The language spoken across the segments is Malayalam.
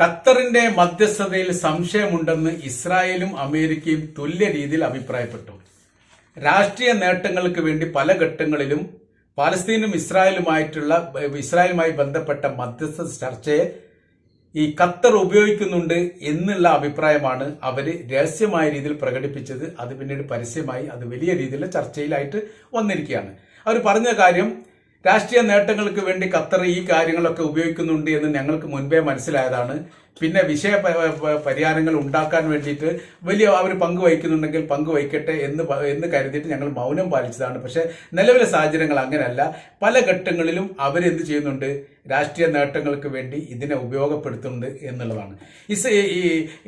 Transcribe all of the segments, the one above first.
ഖത്തറിന്റെ മധ്യസ്ഥതയിൽ സംശയമുണ്ടെന്ന് ഇസ്രായേലും അമേരിക്കയും തുല്യ രീതിയിൽ അഭിപ്രായപ്പെട്ടു. രാഷ്ട്രീയ നേട്ടങ്ങൾക്ക് വേണ്ടി പല ഘട്ടങ്ങളിലും പാലസ്തീനും ഇസ്രായേലുമായിട്ടുള്ള ഇസ്രായേലുമായി ബന്ധപ്പെട്ട മധ്യസ്ഥ ചർച്ചയെ ഈ ഖത്തർ ഉപയോഗിക്കുന്നുണ്ട് എന്നുള്ള അഭിപ്രായമാണ് അവർ രഹസ്യമായ രീതിയിൽ പ്രകടിപ്പിച്ചത്. അത് പിന്നീട് പരസ്യമായി അത് വലിയ രീതിയിലുള്ള ചർച്ചയിലായിട്ട് വന്നിരിക്കുകയാണ്. അവർ പറഞ്ഞ കാര്യം രാഷ്ട്രീയ നേട്ടങ്ങൾക്ക് വേണ്ടി ഖത്തർ ഈ കാര്യങ്ങളൊക്കെ ഉപയോഗിക്കുന്നുണ്ട് എന്ന് ഞങ്ങൾക്ക് മുൻപേ മനസ്സിലായതാണ്. പിന്നെ വിഷയ പരിഹാരങ്ങൾ ഉണ്ടാക്കാൻ വേണ്ടിയിട്ട് വലിയ അവർ പങ്കുവഹിക്കുന്നുണ്ടെങ്കിൽ പങ്കുവഹിക്കട്ടെ എന്ന് എന്ന് കരുതിയിട്ട് ഞങ്ങൾ മൗനം പാലിച്ചതാണ്. പക്ഷേ നിലവിലെ സാഹചര്യങ്ങൾ അങ്ങനെയല്ല. പല ഘട്ടങ്ങളിലും അവരെന്ത് ചെയ്യുന്നുണ്ട്? രാഷ്ട്രീയ നേട്ടങ്ങൾക്ക് വേണ്ടി ഇതിനെ ഉപയോഗപ്പെടുത്തുന്നുണ്ട് എന്നുള്ളതാണ്. ഇസ്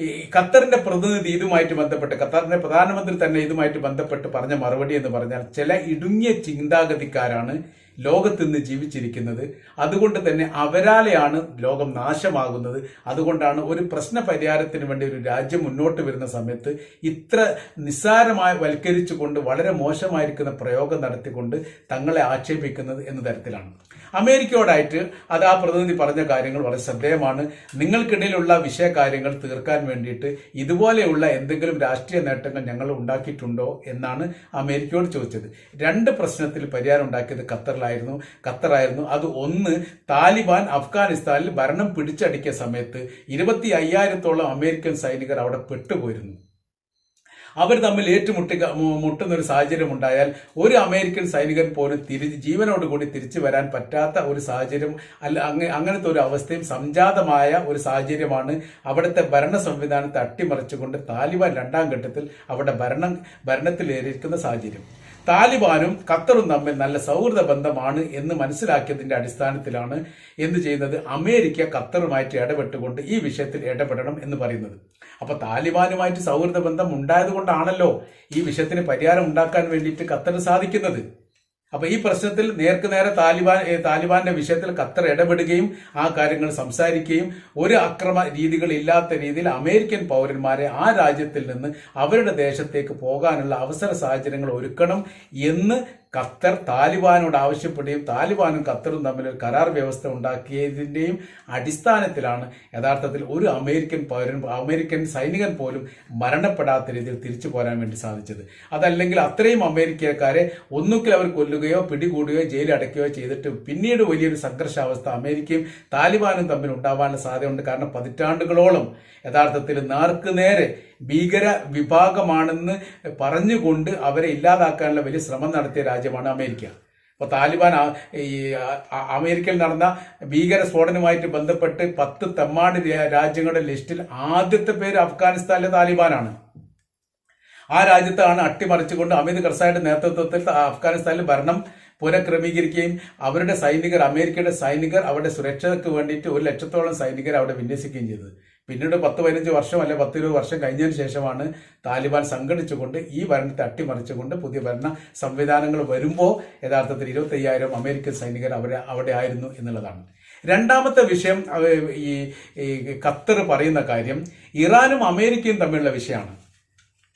ഈ ഖത്തറിന്റെ പ്രതിനിധി ഇതുമായിട്ട് ബന്ധപ്പെട്ട് ഖത്തറിന്റെ പ്രധാനമന്ത്രി തന്നെ ഇതുമായിട്ട് ബന്ധപ്പെട്ട് പറഞ്ഞ മറുപടി എന്ന് പറഞ്ഞാൽ ചില ഇടുങ്ങിയ ചിന്താഗതിക്കാരാണ് ലോകത്ത് ഇന്ന് ജീവിച്ചിരിക്കുന്നത്. അതുകൊണ്ട് തന്നെ അവരാലെയാണ് ലോകം നാശമാകുന്നത്. അതുകൊണ്ടാണ് ഒരു പ്രശ്ന പരിഹാരത്തിന് വേണ്ടി ഒരു രാജ്യം മുന്നോട്ട് വരുന്ന സമയത്ത് ഇത്ര നിസ്സാരമായി വൽക്കരിച്ചുകൊണ്ട് വളരെ മോശമായിരിക്കുന്ന പ്രയോഗം നടത്തിക്കൊണ്ട് തങ്ങളെ ആക്ഷേപിക്കുന്നത് എന്ന തരത്തിലാണ്. അമേരിക്കയോടായിട്ട് അത് ആ പ്രതിനിധി പറഞ്ഞ കാര്യങ്ങൾ വളരെ ശ്രദ്ധേയമാണ്. നിങ്ങൾക്കിടയിലുള്ള വിഷയകാര്യങ്ങൾ തീർക്കാൻ വേണ്ടിയിട്ട് ഇതുപോലെയുള്ള എന്തെങ്കിലും രാഷ്ട്രീയ നേട്ടങ്ങൾ ഞങ്ങൾ ഉണ്ടാക്കിയിട്ടുണ്ടോ എന്നാണ് അമേരിക്കയോട് ചോദിച്ചത്. രണ്ട് പ്രശ്നത്തിൽ പരിഹാരം ഉണ്ടാക്കിയത് ഖത്തറിലായിരുന്നു. ഖത്തറായിരുന്നു. അത് ഒന്ന് താലിബാൻ അഫ്ഗാനിസ്ഥാനിൽ ഭരണം പിടിച്ചടിക്കിയ സമയത്ത് ഇരുപത്തി അയ്യായിരത്തോളം അമേരിക്കൻ സൈനികർ അവിടെ പെട്ടുപോയിരുന്നു. അവർ തമ്മിൽ ഏറ്റുമുട്ടി മുട്ടുന്ന ഒരു സാഹചര്യം ഉണ്ടായാൽ ഒരു അമേരിക്കൻ സൈനികൻ പോലും തിരിച്ച് ജീവനോട് കൂടി തിരിച്ചു വരാൻ പറ്റാത്ത ഒരു സാഹചര്യം അല്ല അങ്ങ അങ്ങനത്തെ ഒരു അവസ്ഥയും സംജാതമായ ഒരു സാഹചര്യമാണ് അവിടുത്തെ ഭരണ സംവിധാനത്തെ അട്ടിമറിച്ചുകൊണ്ട് താലിബാൻ രണ്ടാം ഘട്ടത്തിൽ അവിടെ ഭരണം ഭരണത്തിലേറിയിരിക്കുന്ന സാഹചര്യം. താലിബാനും ഖത്തറും തമ്മിൽ നല്ല സൗഹൃദ ബന്ധമാണ് എന്ന് മനസ്സിലാക്കിയതിന്റെ അടിസ്ഥാനത്തിലാണ് എന്ത് ചെയ്യുന്നത്? അമേരിക്ക ഖത്തറുമായിട്ട് ഇടപെട്ടുകൊണ്ട് ഈ വിഷയത്തിൽ ഇടപെടണം എന്ന് പറയുന്നത്. അപ്പൊ താലിബാനുമായിട്ട് സൗഹൃദ ബന്ധം ഉണ്ടായത് കൊണ്ടാണല്ലോ ഈ വിഷയത്തിന് പരിഹാരം ഉണ്ടാക്കാൻ വേണ്ടിയിട്ട് ഖത്തറിന് സാധിക്കുന്നത്. അപ്പൊ ഈ പ്രശ്നത്തിൽ നേർക്ക് നേരെ താലിബാൻ താലിബാന്റെ വിഷയത്തിൽ ഖത്തർ ഇടപെടുകയും ആ കാര്യങ്ങൾ സംസാരിക്കുകയും ഒരു അക്രമ രീതികൾ ഇല്ലാത്ത രീതിയിൽ അമേരിക്കൻ പൗരന്മാരെ ആ രാജ്യത്തിൽ നിന്ന് അവരുടെ ദേശത്തേക്ക് പോകാനുള്ള അവസര സാഹചര്യങ്ങൾ ഒരുക്കണം എന്ന് ഖത്തർ താലിബാനോട് ആവശ്യപ്പെടുകയും താലിബാനും ഖത്തറും തമ്മിൽ ഒരു കരാർ വ്യവസ്ഥ ഉണ്ടാക്കിയതിന്റെയും അടിസ്ഥാനത്തിലാണ് യഥാർത്ഥത്തിൽ ഒരു അമേരിക്കൻ പൗരൻ അമേരിക്കൻ സൈനികൻ പോലും മരണപ്പെടാത്ത രീതിയിൽ തിരിച്ചു പോരാൻ വേണ്ടി സാധിച്ചത്. അതല്ലെങ്കിൽ അത്രയും അമേരിക്കക്കാരെ ഒന്നുകിൽ അവർ കൊല്ലുകയോ പിടികൂടുകയോ ജയിലിൽ അടയ്ക്കുകയോ ചെയ്തിട്ട് പിന്നീട് വലിയൊരു സംഘർഷാവസ്ഥ അമേരിക്കയും താലിബാനും തമ്മിൽ ഉണ്ടാവാനുള്ള സാധ്യതയുണ്ട്. കാരണം പതിറ്റാണ്ടുകളോളം യഥാർത്ഥത്തിൽ നേർക്ക് നേരെ ഭീകര വിഭാഗമാണെന്ന് പറഞ്ഞുകൊണ്ട് അവരെ ഇല്ലാതാക്കാനുള്ള വലിയ ശ്രമം നടത്തിയ രാജ്യമാണ് അമേരിക്ക. അപ്പോൾ താലിബാൻ ഈ അമേരിക്കയിൽ നടന്ന ഭീകര സ്ഫോടനവുമായിട്ട് ബന്ധപ്പെട്ട് പത്ത് തെമ്മാടി രാജ്യങ്ങളുടെ ലിസ്റ്റിൽ ആദ്യത്തെ പേര് അഫ്ഗാനിസ്ഥാനിലെ താലിബാനാണ്. ആ രാജ്യത്താണ് അട്ടിമറിച്ചുകൊണ്ട് അമിത് കർസായുടെ നേതൃത്വത്തിൽ അഫ്ഗാനിസ്ഥാനിൽ ഭരണം പുനഃക്രമീകരിക്കുകയും അവരുടെ സൈനികർ അമേരിക്കയുടെ സൈനികർ അവരുടെ സുരക്ഷയ്ക്ക് വേണ്ടിയിട്ട് ഒരു ലക്ഷത്തോളം സൈനികർ അവിടെ വിന്യസിക്കുകയും ചെയ്തത്. പിന്നീട് പത്ത് പതിനഞ്ച് വർഷം അല്ലെ പത്ത് ഇരുപത് വർഷം കഴിഞ്ഞതിന് ശേഷമാണ് താലിബാൻ സംഘടിച്ചുകൊണ്ട് ഈ ഭരണത്തെ അട്ടിമറിച്ചുകൊണ്ട് പുതിയ ഭരണ സംവിധാനങ്ങൾ വരുമ്പോൾ യഥാർത്ഥത്തിൽ ഇരുപത്തയ്യായിരം അമേരിക്കൻ സൈനികർ അവിടെ അവിടെ ആയിരുന്നു എന്നുള്ളതാണ്. രണ്ടാമത്തെ വിഷയം ഈ ഖത്തർ പറയുന്ന കാര്യം ഇറാനും അമേരിക്കയും തമ്മിലുള്ള വിഷയമാണ്.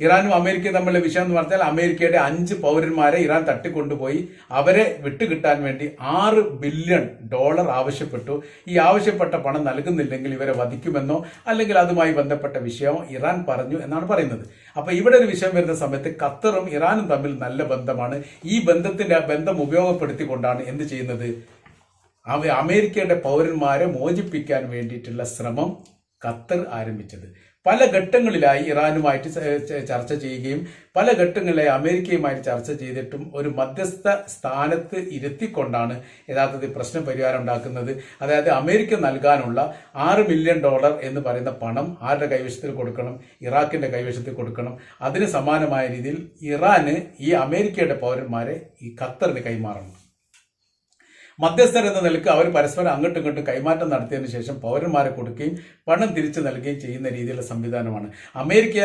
ഇറാനും അമേരിക്കയും തമ്മിലുള്ള വിഷയം എന്ന് പറഞ്ഞാൽ അമേരിക്കയുടെ അഞ്ച് പൗരന്മാരെ ഇറാൻ തട്ടിക്കൊണ്ടുപോയി. അവരെ വിട്ടുകിട്ടാൻ വേണ്ടി ആറ് ബില്യൺ ഡോളർ ആവശ്യപ്പെട്ടു. ഈ ആവശ്യപ്പെട്ട പണം നൽകുന്നില്ലെങ്കിൽ ഇവരെ വധിക്കുമെന്നോ അല്ലെങ്കിൽ അതുമായി ബന്ധപ്പെട്ട വിഷയമോ ഇറാൻ പറഞ്ഞു എന്നാണ് പറയുന്നത്. അപ്പൊ ഇവിടെ ഒരു വിഷയം വരുന്ന സമയത്ത് ഖത്തറും ഇറാനും തമ്മിൽ നല്ല ബന്ധമാണ്. ഈ ബന്ധത്തിന്റെ ബന്ധം ഉപയോഗപ്പെടുത്തിക്കൊണ്ടാണ് എന്ത് ചെയ്യുന്നത്? അമേരിക്കയുടെ പൗരന്മാരെ മോചിപ്പിക്കാൻ വേണ്ടിയിട്ടുള്ള ശ്രമം ഖത്തർ ആരംഭിച്ചത്. പല ഘട്ടങ്ങളിലായി ഇറാനുമായിട്ട് ചർച്ച ചെയ്യുകയും പല ഘട്ടങ്ങളിലായി അമേരിക്കയുമായിട്ട് ചർച്ച ചെയ്തിട്ടും ഒരു മധ്യസ്ഥ സ്ഥാനത്ത് ഇരുത്തിക്കൊണ്ടാണ് യഥാർത്ഥത്തിൽ പ്രശ്ന പരിഹാരം ഉണ്ടാക്കുന്നത്. അതായത് അമേരിക്ക നൽകാനുള്ള ആറ് മില്യൺ ഡോളർ എന്ന് പറയുന്ന പണം ആരുടെ കൈവശത്തിൽ കൊടുക്കണം? ഇറാഖിന്റെ കൈവശത്തിൽ കൊടുക്കണം. അതിന് സമാനമായ രീതിയിൽ ഇറാന് ഈ അമേരിക്കയുടെ പൗരന്മാരെ ഈ ഖത്തറിന് കൈമാറണം. മധ്യസ്ഥർ എന്ന നിലയ്ക്ക് അവർ പരസ്പരം അങ്ങോട്ടും ഇങ്ങോട്ടും കൈമാറ്റം നടത്തിയതിനു ശേഷം പൗരന്മാരെ കൊടുക്കുകയും പണം തിരിച്ചു നൽകുകയും ചെയ്യുന്ന രീതിയിലുള്ള സംവിധാനമാണ്. അമേരിക്ക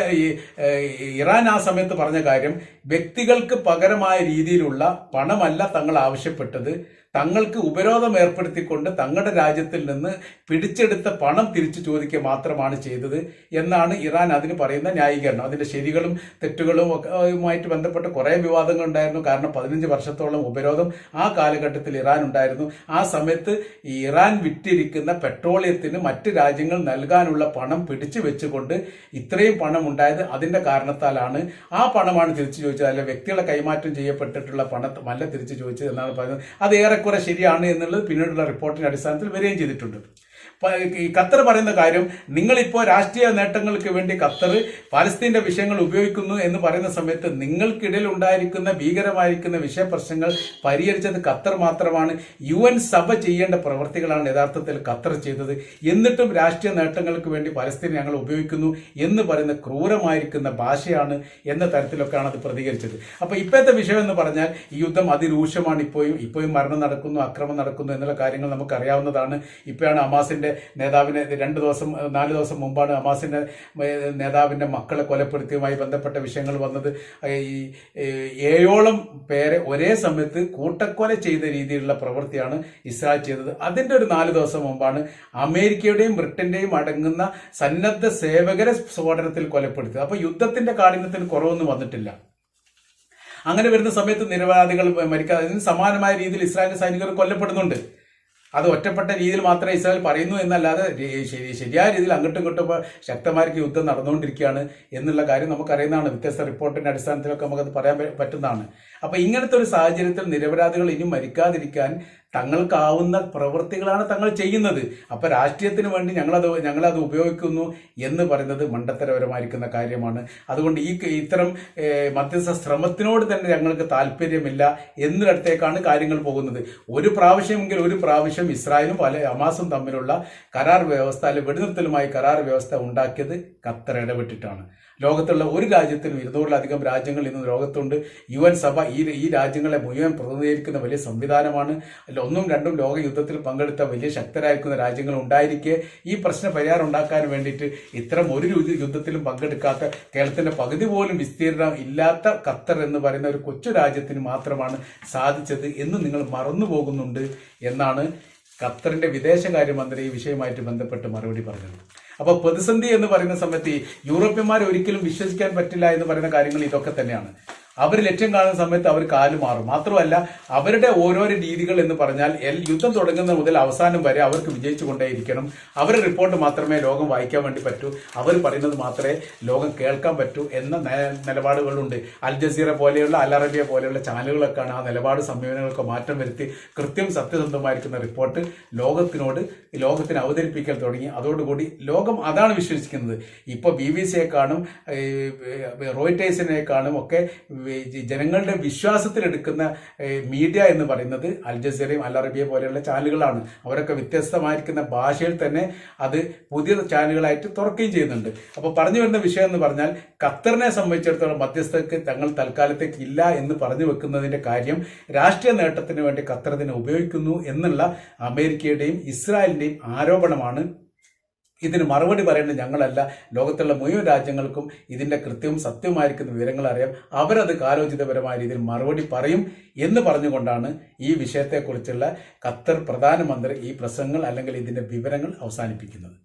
ഇറാൻ ആ സമയത്ത് പറഞ്ഞ കാര്യം വ്യക്തികൾക്ക് പകരമായ രീതിയിലുള്ള പണമല്ല തങ്ങൾ ആവശ്യപ്പെട്ടത്. തങ്ങൾക്ക് ഉപരോധം ഏർപ്പെടുത്തിക്കൊണ്ട് തങ്ങളുടെ രാജ്യത്തിൽ നിന്ന് പിടിച്ചെടുത്ത പണം തിരിച്ചു ചോദിക്കുക മാത്രമാണ് ചെയ്തത് എന്നാണ് ഇറാൻ അതിന് പറയുന്ന ന്യായീകരണം. അതിന്റെ ശരികളും തെറ്റുകളും ഒക്കെയുമായിട്ട് ബന്ധപ്പെട്ട് കുറേ വിവാദങ്ങൾ ഉണ്ടായിരുന്നു. കാരണം പതിനഞ്ച് വർഷത്തോളം ഉപരോധം ആ കാലഘട്ടത്തിൽ ഇറാൻ ഉണ്ടായിരുന്നു. ആ സമയത്ത് ഇറാൻ വിറ്റിരിക്കുന്ന പെട്രോളിയത്തിന് മറ്റ് രാജ്യങ്ങൾ നൽകാനുള്ള പണം പിടിച്ചു വെച്ചുകൊണ്ട് ഇത്രയും പണം ഉണ്ടായത് അതിന്റെ കാരണത്താലാണ്. ആ പണമാണ് തിരിച്ചു ചോദിച്ചത്. അല്ലെ വ്യക്തികളെ കൈമാറ്റം ചെയ്യപ്പെട്ടിട്ടുള്ള പണം അല്ല തിരിച്ചു ചോദിച്ചത് എന്നാണ് പറയുന്നത്. അത് ഏറെക്കുറെ ശരിയാണ് എന്നുള്ളത് പിന്നീടുള്ള റിപ്പോർട്ടിന്റെ അടിസ്ഥാനത്തിൽ വരികയും ചെയ്തിട്ടുണ്ട്. ഖത്തർ പറയുന്ന കാര്യം നിങ്ങളിപ്പോൾ രാഷ്ട്രീയ നേട്ടങ്ങൾക്ക് വേണ്ടി ഖത്തർ പാലസ്തീന്റെ വിഷയങ്ങൾ ഉപയോഗിക്കുന്നു എന്ന് പറയുന്ന സമയത്ത് നിങ്ങൾക്കിടയിൽ ഉണ്ടായിരിക്കുന്ന ഭീകരമായിരിക്കുന്ന വിഷയപ്രശ്നങ്ങൾ പരിഹരിച്ചത് ഖത്തർ മാത്രമാണ്. യു എൻ സഭ ചെയ്യേണ്ട പ്രവർത്തികളാണ് യഥാർത്ഥത്തിൽ ഖത്തർ ചെയ്തത്. എന്നിട്ടും രാഷ്ട്രീയ നേട്ടങ്ങൾക്ക് വേണ്ടി പലസ്തീൻ ഞങ്ങൾ ഉപയോഗിക്കുന്നു എന്ന് പറയുന്ന ക്രൂരമായിരിക്കുന്ന ഭാഷയാണ് എന്ന തരത്തിലൊക്കെയാണ് അത് പ്രതികരിച്ചത്. അപ്പോൾ ഇപ്പോഴത്തെ വിഷയം എന്ന് പറഞ്ഞാൽ ഈ യുദ്ധം അതിരൂക്ഷമാണ്. ഇപ്പോഴും ഇപ്പോഴും മരണം നടക്കുന്നു അക്രമം നടക്കുന്നു എന്നുള്ള കാര്യങ്ങൾ നമുക്കറിയാവുന്നതാണ്. ഇപ്പോഴാണ് ഹമാസിന്റെ നേതാവിനെ രണ്ട് ദിവസം നാല് ദിവസം മുമ്പാണ് ഹമാസിന്റെ നേതാവിന്റെ മക്കളെ കൊലപ്പെടുത്തിയുമായി ബന്ധപ്പെട്ട വിഷയങ്ങൾ വന്നത്. ഈ ഏഴോളം പേരെ ഒരേ സമയത്ത് കൂട്ടക്കൊല ചെയ്ത രീതിയിലുള്ള പ്രവൃത്തിയാണ് ഇസ്രായേൽ ചെയ്തത്. അതിന്റെ ഒരു നാല് ദിവസം മുമ്പാണ് അമേരിക്കയുടെയും ബ്രിട്ടന്റെയും അടങ്ങുന്ന സന്നദ്ധ സേവകരെ സ്ഫോടനത്തിൽ കൊലപ്പെടുത്തിയത്. അപ്പോൾ യുദ്ധത്തിന്റെ കാഠിന്യത്തിന് കുറവൊന്നും വന്നിട്ടില്ല. അങ്ങനെ വരുന്ന സമയത്ത് നിരപരാധികൾ മരിക്കാതെ സമാനമായ രീതിയിൽ ഇസ്രായേൽ സൈനികർ കൊല്ലപ്പെടുന്നുണ്ട്. അത് ഒറ്റപ്പെട്ട രീതിയിൽ മാത്രമേ ഇസ്രായേൽ പറയുന്നു എന്നല്ലാതെ ശരി ശരിയായ രീതിയിൽ അങ്ങോട്ടും ഇങ്ങോട്ടും ഇപ്പോൾ യുദ്ധം നടന്നുകൊണ്ടിരിക്കുകയാണ് എന്നുള്ള കാര്യം നമുക്കറിയുന്നതാണ്. വ്യത്യസ്ത റിപ്പോർട്ടിന്റെ അടിസ്ഥാനത്തിലൊക്കെ നമുക്കത് പറയാൻ പറ്റുന്നതാണ്. അപ്പോൾ ഇങ്ങനത്തെ ഒരു സാഹചര്യത്തിൽ നിരപരാധികൾ ഇനി മരിക്കാതിരിക്കാൻ തങ്ങൾക്കാവുന്ന പ്രവൃത്തികളാണ് തങ്ങൾ ചെയ്യുന്നത്. അപ്പൊ രാഷ്ട്രീയത്തിന് വേണ്ടി ഞങ്ങളത് ഞങ്ങളത് ഉപയോഗിക്കുന്നു എന്ന് പറയുന്നത് മണ്ടത്തരപരമായിരിക്കുന്ന കാര്യമാണ്. അതുകൊണ്ട് ഈ ഇത്തരം മധ്യസ്ഥ ശ്രമത്തിനോട് തന്നെ ഞങ്ങൾക്ക് താല്പര്യമില്ല എന്നിടത്തേക്കാണ് കാര്യങ്ങൾ പോകുന്നത്. ഒരു പ്രാവശ്യമെങ്കിൽ ഒരു പ്രാവശ്യം ഇസ്രായേലും പല ഹമാസും തമ്മിലുള്ള കരാർ വ്യവസ്ഥ അല്ലെങ്കിൽ വെടിനിർത്തലുമായി കരാർ വ്യവസ്ഥ ഉണ്ടാക്കിയത് ഖത്തർ ഇടപെട്ടിട്ടാണ്. ലോകത്തുള്ള ഒരു രാജ്യത്തിനും ഇരുന്നൂറിലധികം രാജ്യങ്ങൾ ഇന്ന് ലോകത്തുണ്ട്. യു എൻ സഭ ഈ ഈ രാജ്യങ്ങളെ മുഴുവൻ പ്രതിനിധീകരിക്കുന്ന വലിയ സംവിധാനമാണ്. അല്ല ഒന്നും രണ്ടും ലോക യുദ്ധത്തിൽ പങ്കെടുത്ത വലിയ ശക്തരായിരിക്കുന്ന രാജ്യങ്ങൾ ഉണ്ടായിരിക്കെ. ഈ പ്രശ്ന പരിഹാരം ഉണ്ടാക്കാൻ വേണ്ടിയിട്ട് ഇത്തരം ഒരു യുദ്ധ- യുദ്ധത്തിലും പങ്കെടുക്കാത്ത കേരളത്തിന്റെ പകുതി പോലും വിസ്തീർണം ഇല്ലാത്ത ഖത്തർ എന്ന് പറയുന്ന ഒരു കൊച്ചു രാജ്യത്തിന് മാത്രമാണ് സാധിച്ചത് എന്ന് നിങ്ങൾ മറന്നു പോകുന്നുണ്ട് എന്നാണ് ഖത്തറിന്റെ വിദേശകാര്യമന്ത്രി ഈ വിഷയമായിട്ട് ബന്ധപ്പെട്ട് മറുപടി പറഞ്ഞത്. അപ്പൊ പ്രതിസന്ധി എന്ന് പറയുന്ന സമയത്ത് യൂറോപ്യന്മാരെ ഒരിക്കലും വിശ്വസിക്കാൻ പറ്റില്ല എന്ന് പറയുന്ന കാര്യങ്ങൾ ഇതൊക്കെ തന്നെയാണ്. അവർ ലക്ഷ്യം കാണുന്ന സമയത്ത് അവർ കാൽ മാറും. മാത്രമല്ല അവരുടെ ഓരോരോ രീതികൾ എന്ന് പറഞ്ഞാൽ യുദ്ധം തുടങ്ങുന്ന മുതൽ അവസാനം വരെ അവർക്ക് വിജയിച്ചു കൊണ്ടേയിരിക്കണം. അവരുടെ റിപ്പോർട്ട് മാത്രമേ ലോകം വായിക്കാൻ വേണ്ടി പറ്റൂ. അവർ പറയുന്നത് മാത്രമേ ലോകം കേൾക്കാൻ പറ്റൂ എന്ന നിലപാടുകളുണ്ട്. അൽ ജസീറ പോലെയുള്ള അൽ അറബിയ പോലെയുള്ള ചാനലുകളൊക്കെയാണ് ആ നിലപാട് സംയോജനങ്ങൾക്ക് മാറ്റം വരുത്തി കൃത്യം സത്യസന്ധമായിരിക്കുന്ന റിപ്പോർട്ട് ലോകത്തിനോട് ലോകത്തിന് അവതരിപ്പിക്കാൻ തുടങ്ങി. അതോടുകൂടി ലോകം അതാണ് വിശ്വസിക്കുന്നത്. ഇപ്പോൾ ബി ബി സിയെ കാണും റോയിറ്റേഴ്സിനെ കാണും ഒക്കെ ജനങ്ങളുടെ വിശ്വാസത്തിലെടുക്കുന്ന മീഡിയ എന്ന് പറയുന്നത് അൽ ജസീറയും അൽ അറബിയ പോലെയുള്ള ചാനലുകളാണ്. അവരൊക്കെ വ്യത്യസ്തമായിരിക്കുന്ന ഭാഷയിൽ തന്നെ അത് പുതിയ ചാനലുകളായിട്ട് തുറക്കുകയും ചെയ്യുന്നുണ്ട്. അപ്പോൾ പറഞ്ഞു വരുന്ന വിഷയം എന്ന് പറഞ്ഞാൽ ഖത്തറിനെ സംബന്ധിച്ചിടത്തോളം മധ്യസ്ഥക്ക് തങ്ങൾ തൽക്കാലത്തേക്ക് ഇല്ല എന്ന് പറഞ്ഞു വെക്കുന്നതിന്റെ കാര്യം രാഷ്ട്രീയ നേട്ടത്തിന് വേണ്ടി ഖത്തർ ഇതിനെ ഉപയോഗിക്കുന്നു എന്നുള്ള അമേരിക്കയുടെയും ഇസ്രായേലിന്റെയും ആരോപണമാണ് ഇതിന് മറുപടി പറയേണ്ടത് ഞങ്ങളല്ല. ലോകത്തുള്ള മുഴുവൻ രാജ്യങ്ങൾക്കും ഇതിന്റെ കൃത്യവും സത്യവുമായിരിക്കുന്ന വിവരങ്ങൾ അറിയാം. അവരത് കാലോചിതപരമായ രീതിയിൽ മറുപടി പറയും എന്ന് പറഞ്ഞുകൊണ്ടാണ് ഈ വിഷയത്തെക്കുറിച്ചുള്ള ഖത്തർ പ്രധാനമന്ത്രി ഈ പ്രസംഗങ്ങൾ അല്ലെങ്കിൽ ഇതിന്റെ വിവരങ്ങൾ അവസാനിപ്പിക്കുന്നത്.